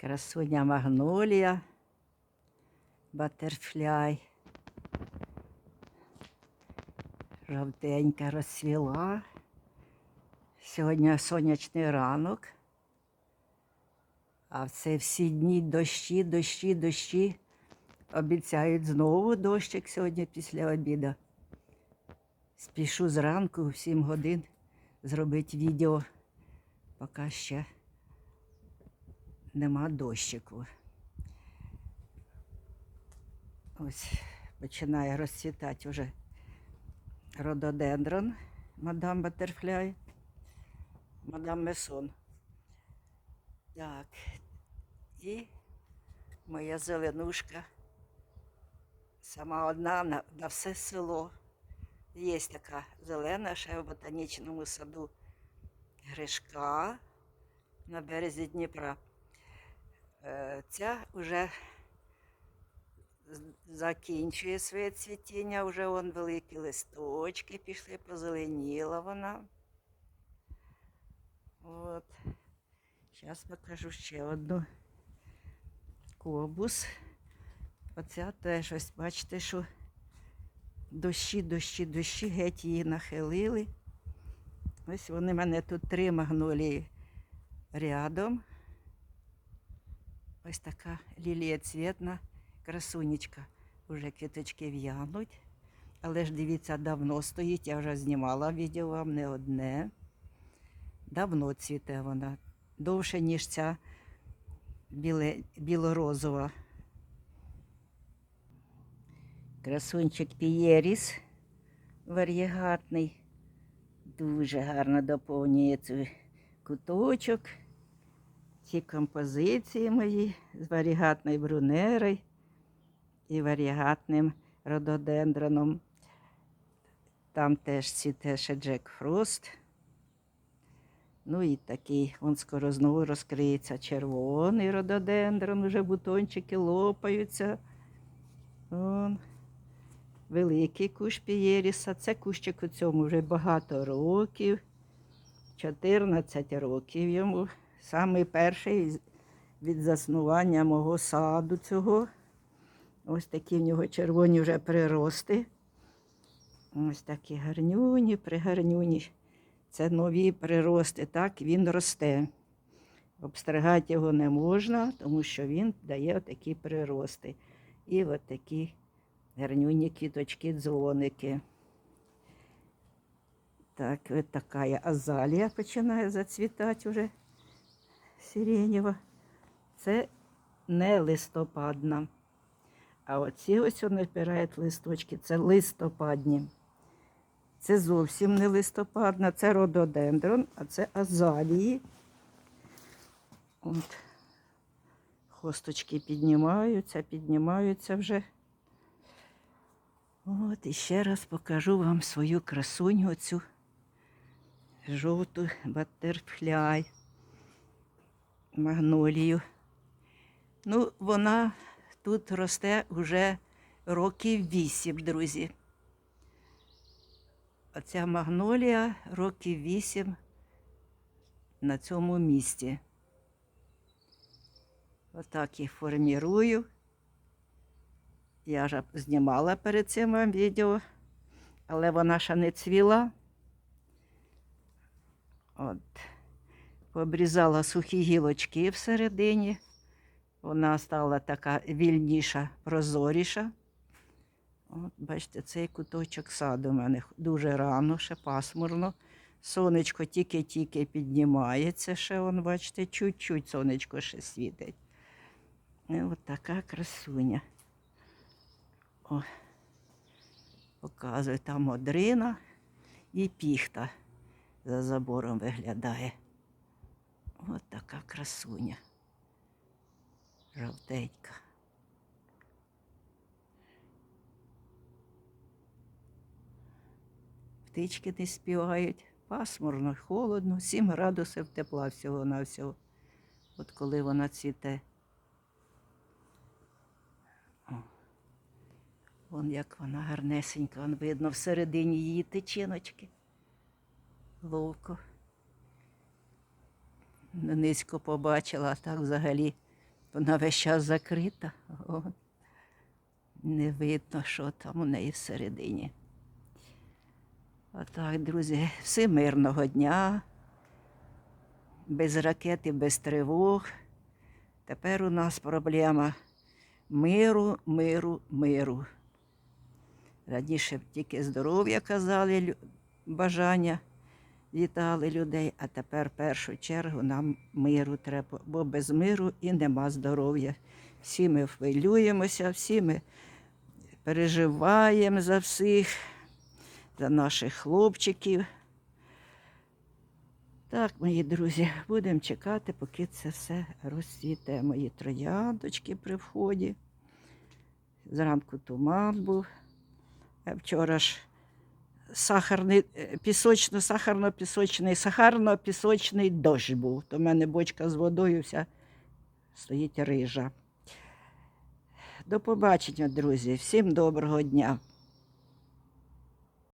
Красуня магнолія, батерфляй. Жовтенька розцвіла. Сьогодні сонячний ранок. А це всі дні дощі, дощі, дощі. Обіцяють знову дощик сьогодні після обіду. Спішу зранку в 7 годин зробити відео, поки ще нема дощику. Ось починає розцвітати вже рододендрон, мадам Батерфляй, мадам Месон. Так, і моя зеленушка. Сама одна на, на все село. Є така зелена, ще в ботанічному саду Гришка на березі Дніпра. Е, Ця вже закінчує своє цвітіння, вже вон великі листочки пішли, позеленіла вона. От. Зараз покажу ще одну кобус. Оця теж ось бачите, що дощі, дощі, дощі геть її нахилили. Ось вони мене тут три магнолії рядом. Ось така лілія цвітна, красунечка. Уже квіточки в'януть. Але ж дивіться, давно стоїть, я вже знімала відео вам не одне. Давно цвіте вона. Довше, ніж ця біле, білорозова. Красунчик Пієріс варієгатний. Дуже гарно доповнює цей куточок. Ці композиції мої з варігатною брунерою і варігатним рододендроном. Там теж цвіте ще Джек Фрост. Ну і такий, он скоро знову розкриється червоний рододендрон, уже бутончики лопаються. Вон. Великий кущ пієріса. Це кущик у цьому вже багато років. 14 років йому. Самий перший від заснування мого саду цього. Ось такі в нього червоні вже прирости. Ось такі гарнюні, пригарнюні. Це нові прирости. Так він росте. Обстригати його не можна, тому що він дає такі прирости. І от такі гарнюні квіточки, дзвоники. Так, ось така азалія починає зацвітати вже сиренєва. Це не листопадна. А оці ось вони впирають листочки, це листопадні. Це зовсім не листопадна, це рододендрон, а це азалії. От. Хосточки піднімаються, піднімаються вже. От і ще раз покажу вам свою красуню, цю жовту батерфляй, магнолію. Ну, вона тут росте вже років вісім, друзі. Оця магнолія років вісім на цьому місці. Отак їх формірую. Я вже знімала перед цим вам відео, але вона ще не цвіла. От. Пообрізала сухі гілочки всередині. Вона стала така вільніша, прозоріша. От, бачите, цей куточок саду у мене дуже рано, ще пасмурно. Сонечко тільки-тільки піднімається, ще вон, бачите, чуть-чуть сонечко ще світить. І от така красуня. О, показую, там одрина і піхта за забором виглядає. От така красуня. Жовтенька. Птички не співають. Пасмурно, холодно, 7 градусів тепла всього на всього. От коли вона цвіте. Вон як вона гарнесенька, вон видно всередині її тичиночки. Ловко. Низько побачила, а так взагалі Вона весь час закрита. О, не видно, що там у неї всередині. Отак, друзі, всім мирного дня, без ракети, без тривог. Тепер у нас проблема миру, миру, миру. Раніше тільки здоров'я казали, бажання вітали людей, а тепер в першу чергу нам миру треба, бо без миру і нема здоров'я. Всі ми хвилюємося, всі ми переживаємо за всіх, за наших хлопчиків. Так, мої друзі, будемо чекати, поки це все розцвіте. Мої трояндочки при вході. Зранку туман був. Вчора ж сахарний, е, пісочно, сахарно-пісочний, сахарно-пісочний дощ був. То в мене бочка з водою вся стоїть рижа. До побачення, друзі. Всім доброго дня.